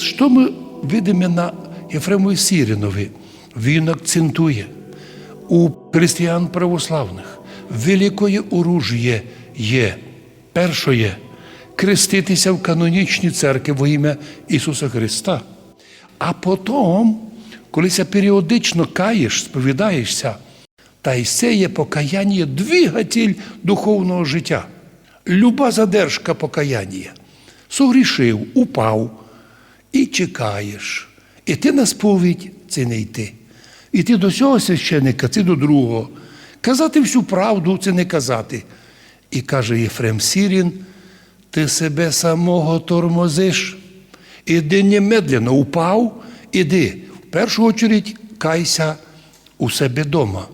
Що ми видимо на Єфремові Сірінові? Він акцентує у християн православних великое оружие є першоє креститися в канонічній церкві во ім'я Ісуса Христа. А потім, коли ся періодично каєш, сповідаєшся, та й це є покаяння двигатель духовного життя. Люба задержка покаяння. Согрішив, упав і чекаєш. І ти на сповідь це не йти. Іти до цього священника, це до другого. Казати всю правду це не казати. І каже Єфрем Сірін, ти себе самого тормозиш. Іди немедленно, упав, іди. В першу чергу кайся у себе дома.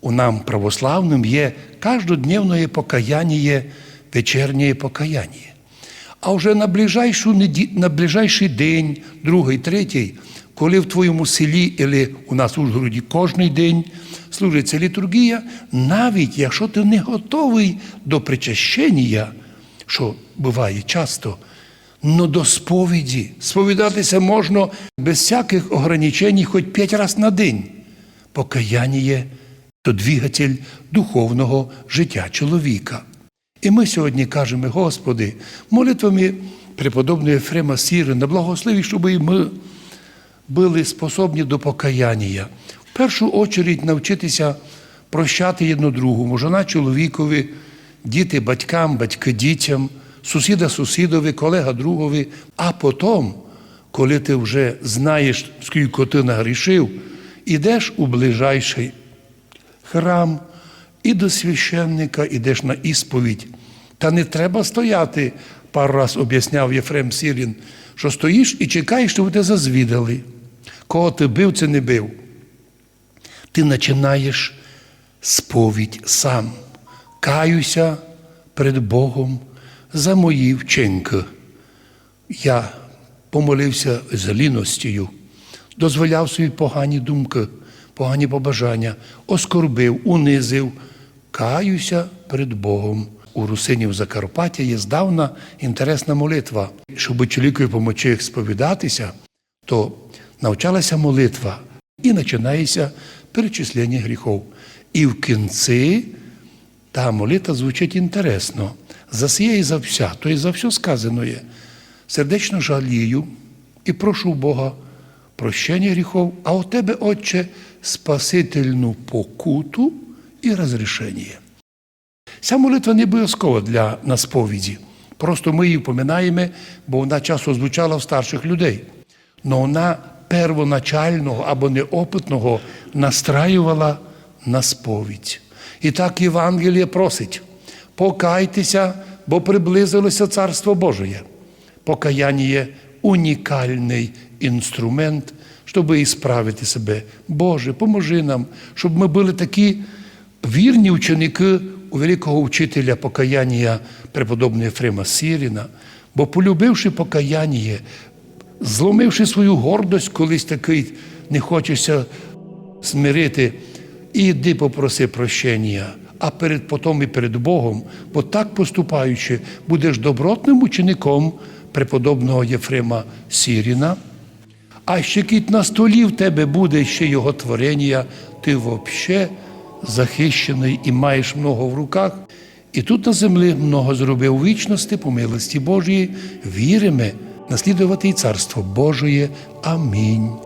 У нам, православним, є кожнодневне покаяння, вечірнє покаяння. А вже на ближайшу на ближайший день, другий, третій, коли в твоєму селі, або у нас в Ужгороді кожний день служиться літургія, навіть якщо ти не готовий до причащення, що буває часто, но до сповіді. Сповідатися можна без всяких ограничень хоч п'ять разів на день. Покаяння то двигатель духовного життя чоловіка. І ми сьогодні кажемо, Господи, молитвами преподобного Єфрема Сірина, благослови, щоб і ми були способні до покаяння. В першу чергу навчитися прощати одну другому, жона чоловікові, діти батькам, батьки дітям, сусіда сусідові, колега другові. А потім, коли ти вже знаєш, скільки ти нагрішив, ідеш у ближайший храм і до священника ідеш на ісповідь. Та не треба стояти, пару раз об'ясняв Єфрем Сірін, що стоїш і чекаєш, щоб тебе зазвідали. Кого ти бив, це не бив. Ти починаєш сповідь сам. Каюся перед Богом за мої вчинки. Я помолився з ліностію, дозволяв собі погані думки, погані побажання, оскорбив, унизив, каюся перед Богом. У Русинів Закарпаття є здавна інтересна молитва. Щоб чоловікові помочи сповідатися, то навчалася молитва і починається перечислення гріхов. І в кінці та молитва звучить інтересно. За сіє і за вся, то і за все сказано є. Сердечно жалію і прошу Бога прощення гріхов, а у тебе, Отче, спасительну покуту і розрішення. Ця молитва не обов'язкова для на сповіді. Просто ми її впоминаємо, бо вона часто звучала в старших людей. Но вона первоначального або неопитного настраювала на сповідь. І так Євангеліє просить: покайтеся, бо приблизилося Царство Божє. Покаяння є унікальний інструмент, щоб ісправити себе. Боже, поможи нам, щоб ми були такі вірні ученики у великого вчителя покаяння преподобного Єфрема Сіріна, бо полюбивши покаяння, зломивши свою гордость, колись такий не хочеться смирити, іди попроси прощення, а перед потом і перед Богом, бо так поступаючи, будеш добротним учеником преподобного Єфрема Сіріна. А ще кіт на столі в тебе буде ще його творення, ти взагалі захищений і маєш много в руках. І тут на землі много зробив вічності по милості Божої, віримо наслідувати і Царство Божоє. Амінь.